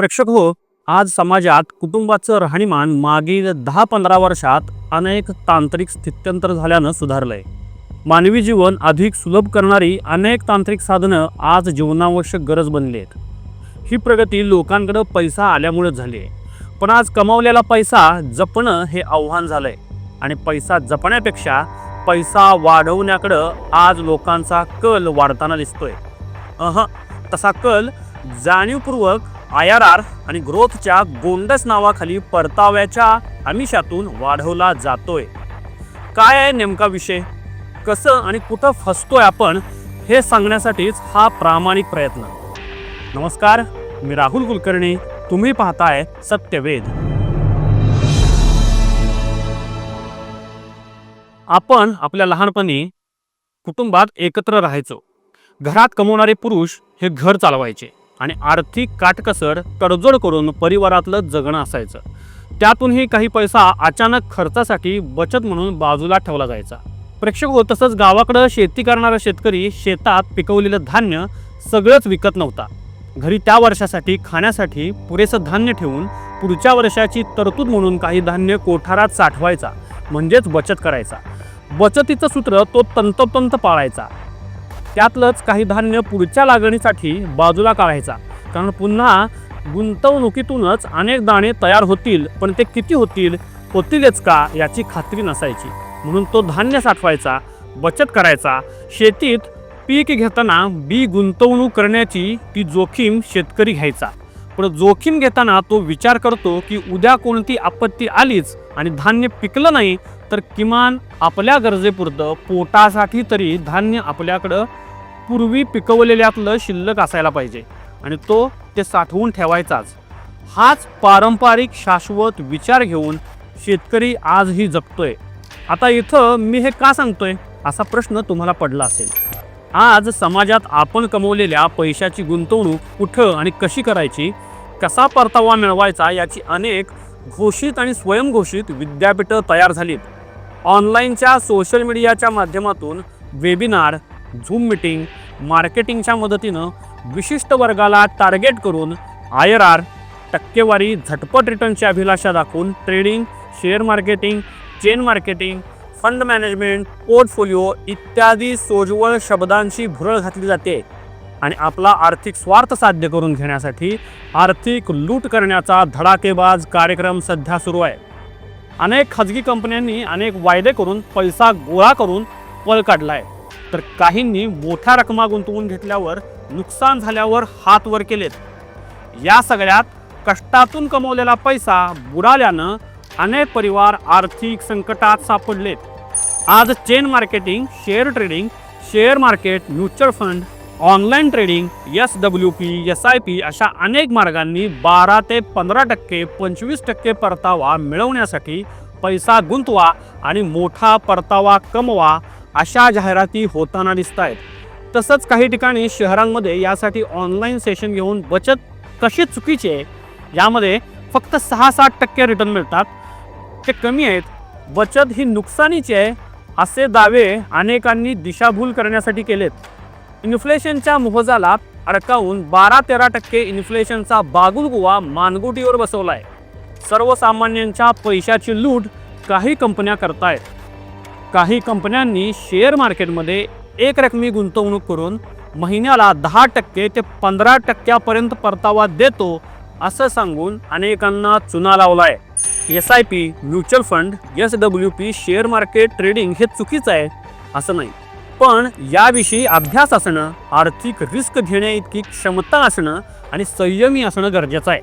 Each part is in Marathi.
प्रेक्षक हो आज समाजात कुटुंबाचं राहणीमान मागील दहा पंधरा वर्षात अनेक तांत्रिक स्थित्यंतर झाल्यानं सुधारलंय. मानवी जीवन अधिक सुलभ करणारी अनेक तांत्रिक साधनं आज जीवनावश्यक गरज बनली आहेत ही प्रगती लोकांकडं पैसा आल्यामुळेच झाली आहे पण आज कमावलेला पैसा जपणं हे आव्हान झालंय. आणि पैसा जपण्यापेक्षा पैसा वाढवण्याकडं आज लोकांचा कल वाढताना दिसतोय. अह तसा कल जाणीवपूर्वक आय आर आर आणि ग्रोथच्या गोंडस नावाखाली परताव्याच्या आमिषातून वाढवला जातोय. काय आहे नेमका विषय? कसं आणि कुठं फसतोय आपण? हे सांगण्यासाठीच हा प्रामाणिक प्रयत्न. नमस्कार मी राहुल कुलकर्णी. तुम्ही पाहताय सत्यवेद आपण आपल्या लहानपणी कुटुंबात एकत्र राहायचो. घरात कमवणारे पुरुष हे घर चालवायचे. आणि आर्थिक काटकसर तडजोड करून परिवारातलं जगणं असायचं. त्यातूनही काही पैसा अचानक खर्चासाठी बचत म्हणून बाजूला ठेवला जायचा. प्रेक्षक हो तसंच गावाकडं शेती करणारा शेतकरी शेतात पिकवलेलं धान्य सगळंच विकत नव्हता. घरी त्या वर्षासाठी खाण्यासाठी पुरेसं धान्य ठेवून पुढच्या वर्षाची तरतूद म्हणून काही धान्य कोठारात साठवायचा म्हणजेच बचत करायचा. बचतीचं सूत्र तो तंतोतंत पाळायचा. त्यातलंच काही धान्य पुढच्या लागणीसाठी बाजूला काढायचा. कारण पुन्हा गुंतवणुकीतूनच अनेक दाणे तयार होतील पण ते किती होतील होतीलच का याची खात्री नसायची. म्हणून तो धान्य साठवायचा बचत करायचा. शेतीत पीक घेताना बी गुंतवणूक करण्याची ती जोखीम शेतकरी घ्यायचा. पण जोखीम घेताना तो विचार करतो की उद्या कोणती आपत्ती आलीच आणि धान्य पिकलं नाही तर किमान आपल्या गरजेपुरतं पोटासाठी तरी धान्य आपल्याकडं पूर्वी पिकवलेल्यातलं शिल्लक असायला पाहिजे. आणि तो ते साठवून ठेवायचाच. हाच पारंपरिक शाश्वत विचार घेऊन शेतकरी आजही जगतोय. आता इथं मी हे का सांगतोय? असा प्रश्न तुम्हाला पडला असेल. आज समाजात आपण कमवलेल्या पैशाची गुंतवणूक कुठं आणि कशी करायची? कसा परतावा मिळवायचा? याची अनेक घोषित आणि स्वयंघोषित विद्यापीठं तयार झालीत. ऑनलाईनच्या सोशल मीडियाच्या माध्यमातून वेबिनार झूम मिटिंग मार्केटिंगच्या मदतीनं विशिष्ट वर्गाला टार्गेट करून आय आर आर टक्केवारी झटपट रिटर्नची अभिलाषा दाखवून trading share marketing chain marketing fund management portfolio इत्यादी सोजवळ शब्दांची भुरळ घातली जाते आणि आपला आर्थिक स्वार्थ साध्य करून घेण्यासाठी आर्थिक लूट करण्याचा धडाकेबाज कार्यक्रम सध्या सुरू आहे. अनेक खाजगी कंपन्यांनी अनेक वायदे करून पैसा गोळा करून पळ काढला आहे तर काहींनी मोठ्या रकमा गुंतवून घेतल्यावर नुकसान झाल्यावर हात वर केलेत. या सगळ्यात कष्टातून कमवलेला पैसा बुडाल्यानं अनेक परिवार आर्थिक संकटात सापडलेत. आज chain marketing share trading share market mutual fund online trading S W P S I P अशा अनेक मार्गांनी बारा ते पंधरा टक्के पंचवीस टक्के परतावा मिळवण्यासाठी पैसा गुंतवा आणि मोठा परतावा कमवा अशा जाहिराती होताना दिसत आहेत तसंच काही ठिकाणी शहरांमध्ये यासाठी ऑनलाईन सेशन घेऊन बचत कशी चुकीची आहे यामध्ये फक्त सहा सात टक्के रिटर्न मिळतात. ते कमी आहेत. बचत ही नुकसानीची आहे असे दावे अनेकांनी दिशाभूल करण्यासाठी केलेत. इन्फ्लेशनच्या मोहजाला अडकावून बारा तेरा टक्के इन्फ्लेशनचा बागुलगुवा मानगुटीवर बसवलाय. सर्वसामान्यांच्या पैशाची लूट काही कंपन्या करतायत. काही कंपन्यांनी शेअर मार्केटमध्ये एक रकमी गुंतवणूक करून महिन्याला दहा टक्के ते पंधरा टक्क्यापर्यंत परतावा देतो असं सांगून अनेकांना चुना लावलाय. S I P mutual fund S W P share market trading हे चुकीचं आहे असं नाही. पण याविषयी अभ्यास असणं आर्थिक रिस्क घेण्या इतकी क्षमता असणं आणि संयमी असणं गरजेचं आहे.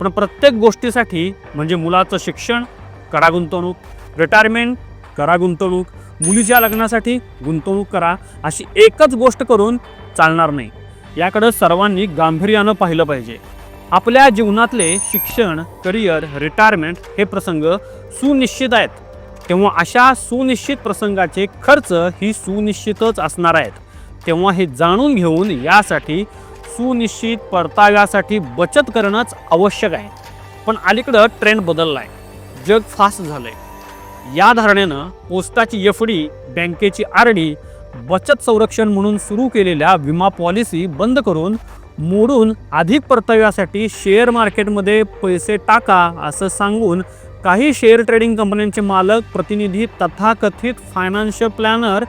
पण प्रत्येक गोष्टीसाठी म्हणजे मुलाचं शिक्षण करा गुंतवणूक रिटायरमेंट करा गुंतवणूक मुलीच्या लग्नासाठी गुंतवणूक करा अशी एकच गोष्ट करून चालणार नाही. याकडं सर्वांनी गांभीर्यानं पाहिलं पाहिजे. आपल्या जीवनातले शिक्षण करिअर रिटायरमेंट हे प्रसंग सुनिश्चित आहेत. तेव्हा अशा सुनिश्चित प्रसंगाचे खर्च ही सुनिश्चितच असणार आहेत. तेव्हा हे जाणून घेऊन यासाठी सुनिश्चित परताव्यासाठी बचत करणंच आवश्यक आहे. पण अलीकडं ट्रेंड बदलला आहे जग फास्ट झालं आहे या धारणेनं पोस्टाची एफ डी बँकेची आर डी बचत संरक्षण म्हणून सुरू केलेल्या विमा पॉलिसी बंद करून मोडून अधिक परताव्यासाठी शेअर मार्केटमध्ये पैसे टाका असं सांगून काही शेअर ट्रेडिंग कंपन्यांचे मालक प्रतिनिधी तथाकथित फायनान्शियल प्लॅनर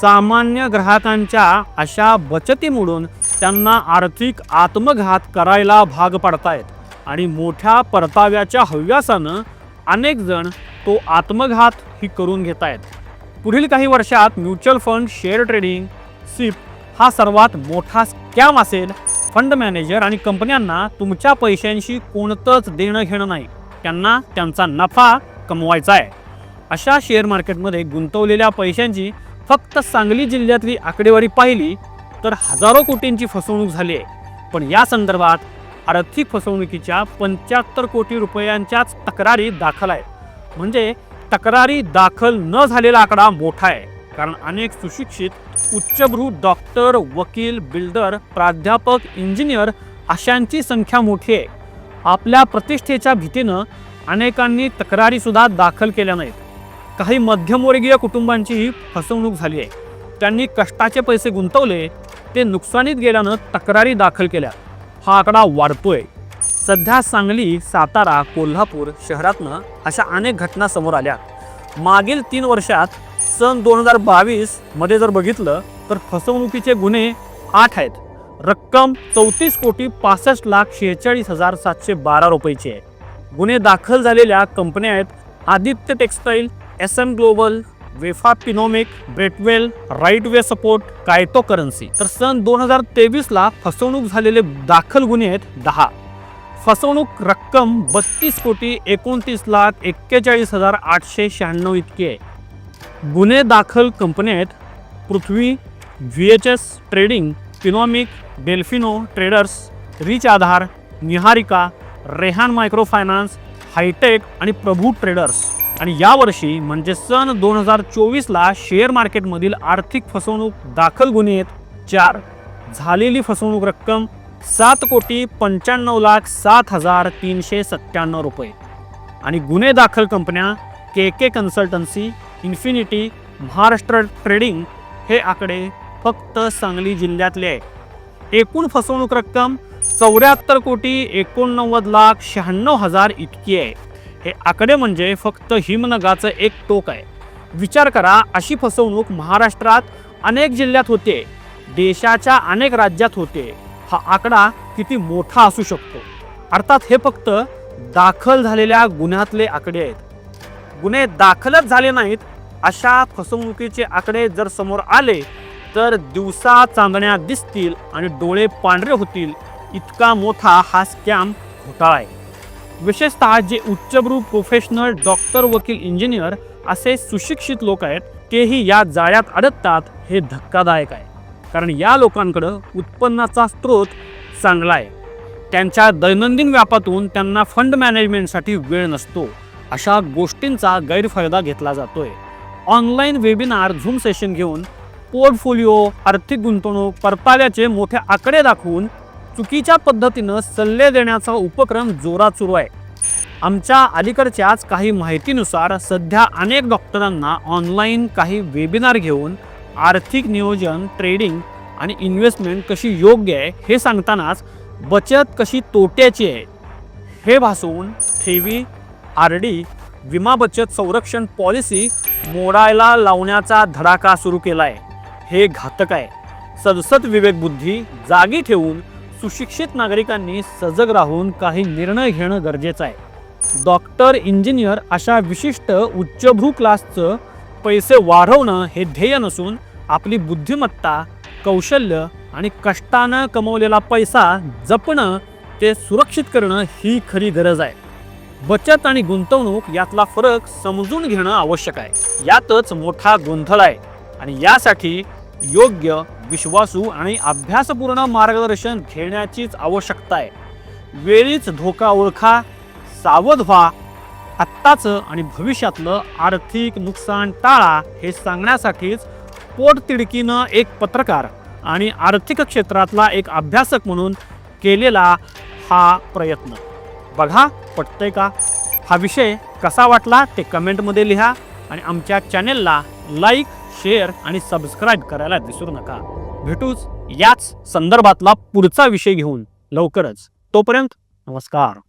सामान्य ग्राहकांच्या अशा बचतीमुळून त्यांना आर्थिक आत्मघात करायला भाग पाडतायत. आणि मोठ्या परताव्याच्या हव्यासानं अनेक जण तो आत्मघात ही करून घेत आहेत पुढील काही वर्षात mutual fund share trading SIP हा सर्वात मोठा स्कॅम असेल. फंड मॅनेजर आणि कंपन्यांना तुमच्या पैशांशी कोणतंच देणं घेणं नाही. त्यांना त्यांचा नफा कमवायचा आहे. अशा शेअर मार्केटमध्ये गुंतवलेल्या पैशांची फक्त सांगली जिल्ह्यातली आकडेवारी पाहिली तर हजारो कोटींची फसवणूक झाली आहे. पण या संदर्भात आर्थिक फसवणुकीच्या पंच्याहत्तर कोटी रुपयांच्याच तक्रारी दाखल आहेत. म्हणजे तक्रारी दाखल न झालेला आकडा मोठा आहे. कारण अनेक सुशिक्षित उच्चभ्रू डॉक्टर वकील बिल्डर प्राध्यापक इंजिनियर अशांची संख्या मोठी आहे. आपल्या प्रतिष्ठेच्या भीतीनं अनेकांनी तक्रारीसुद्धा दाखल केल्या नाहीत. काही मध्यमवर्गीय कुटुंबांचीही फसवणूक झाली आहे. त्यांनी कष्टाचे पैसे गुंतवले ते नुकसानीत गेल्यानं तक्रारी दाखल केल्या. हा आकडा वाढतोय. सध्या सांगली सातारा कोल्हापूर शहरातनं अशा अनेक घटना समोर आल्या. मागील तीन वर्षात सन दोन हजार बावीसमध्ये जर बघितलं तर फसवणुकीचे गुन्हे आठ आहेत. रक्कम चौतीस कोटी पासष्ट लाख शेहेचाळीस हजार सातशे बारा रुपयेची आहे. गुन्हे दाखल झालेल्या कंपन्या आहेत Aditya textile S M global वेफा पिनोमिक ब्रेटवेल राईट वे सपोर्ट कायतो करन्सी. तर सन दोन हजार तेवीसला फसवणूक झालेले दाखल गुन्हे आहेत दहा. फसवणूक रक्कम बत्तीस कोटी एकोणतीस लाख एक्केचाळीस हजार आठशे शहाण्णव इतकी आहे. गुन्हे दाखल कंपन्या आहेत Prithvi V H S trading फिनॉमिक Delfino traders rich Aadhaar Niharika Rehan micro finance hitech आणि प्रभू ट्रेडर्स आणि यावर्षी म्हणजे सन दोन हजार चोवीसला शेअर मार्केटमधील आर्थिक फसवणूक दाखल गुन्हेत चार. झालेली फसवणूक रक्कम सात कोटी पंच्याण्णव लाख सात हजार तीनशे सत्त्याण्णव रुपये. आणि गुन्हे दाखल कंपन्या K K consultancy infinity Maharashtra trading हे आकडे फक्त सांगली जिल्ह्यातले आहे. एकूण फसवणूक रक्कम चौऱ्याहत्तर कोटी एकोणनव्वद लाख शहाण्णव हजार इतकी आहे. हे आकडे म्हणजे फक्त हिमनगाचं एक टोक आहे. विचार करा अशी फसवणूक महाराष्ट्रात अनेक जिल्ह्यात होते. देशाच्या अनेक राज्यात होते. हा आकडा किती मोठा असू शकतो. अर्थात हे फक्त दाखल झालेल्या गुन्ह्यातले आकडे आहेत. गुन्हे दाखलच झाले नाहीत अशा फसवणुकीचे आकडे जर समोर आले तर दिवसा चांदण्या दिसतील आणि डोळे पांढरे होतील इतका मोठा हा स्कॅम घोटाळा आहे. विशेषतः जे उच्चभ्रू प्रोफेशनल डॉक्टर वकील इंजिनियर असे सुशिक्षित लोक आहेत तेही या जाळ्यात अडकतात हे धक्कादायक आहे. कारण या लोकांकडं उत्पन्नाचा स्रोत चांगला आहे. त्यांच्या दैनंदिन व्यापातून त्यांना फंड मॅनेजमेंटसाठी वेळ नसतो. अशा गोष्टींचा गैरफायदा घेतला जातोय. ऑनलाईन वेबिनार झूम सेशन घेऊन पोर्टफोलिओ आर्थिक गुंतवणूक परताव्याचे मोठे आकडे दाखवून चुकीच्या पद्धतीनं सल्ले देण्याचा उपक्रम जोरात सुरू आहे. आमच्या अलीकडच्याच काही माहितीनुसार सध्या अनेक डॉक्टरांना ऑनलाईन काही वेबिनार घेऊन आर्थिक नियोजन ट्रेडिंग आणि इन्व्हेस्टमेंट कशी योग्य आहे हे सांगतानाच बचत कशी तोट्याची आहे हे भासवून ठेवी आर डी विमा बचत संरक्षण पॉलिसी मोडायला लावण्याचा धडाका सुरू केला आहे हे घातक आहे. सदसद विवेकबुद्धी जागी ठेवून सुशिक्षित नागरिकांनी सजग राहून काही निर्णय घेणं गरजेचं आहे. डॉक्टर इंजिनियर अशा विशिष्ट उच्चभ्रू क्लासचं पैसे वाढवणं हे ध्येय नसून आपली बुद्धिमत्ता कौशल्य आणि कष्टानं कमवलेला पैसा जपणं ते सुरक्षित करणं ही खरी गरज आहे. बचत आणि गुंतवणूक यातला फरक समजून घेणं आवश्यक आहे. यातच मोठा गोंधळ आहे आणि यासाठी योग्य विश्वासू आणि अभ्यासपूर्ण मार्गदर्शन घेण्याचीच आवश्यकता आहे. वेळीच धोका ओळखा सावध व्हा आत्ताचं आणि भविष्यातलं आर्थिक नुकसान टाळा हे सांगण्यासाठीच पोटतिडकीनं एक पत्रकार आणि आर्थिक क्षेत्रातला एक अभ्यासक म्हणून केलेला हा प्रयत्न. बघा पटतंय का? हा विषय कसा वाटला ते कमेंटमध्ये लिहा आणि आमच्या चॅनेलला लाईक शेअर आणि सबस्क्राईब करायला विसरू नका. भेटूच याच संदर्भातला पुढचा विषय घेऊन लवकरच. तोपर्यंत नमस्कार.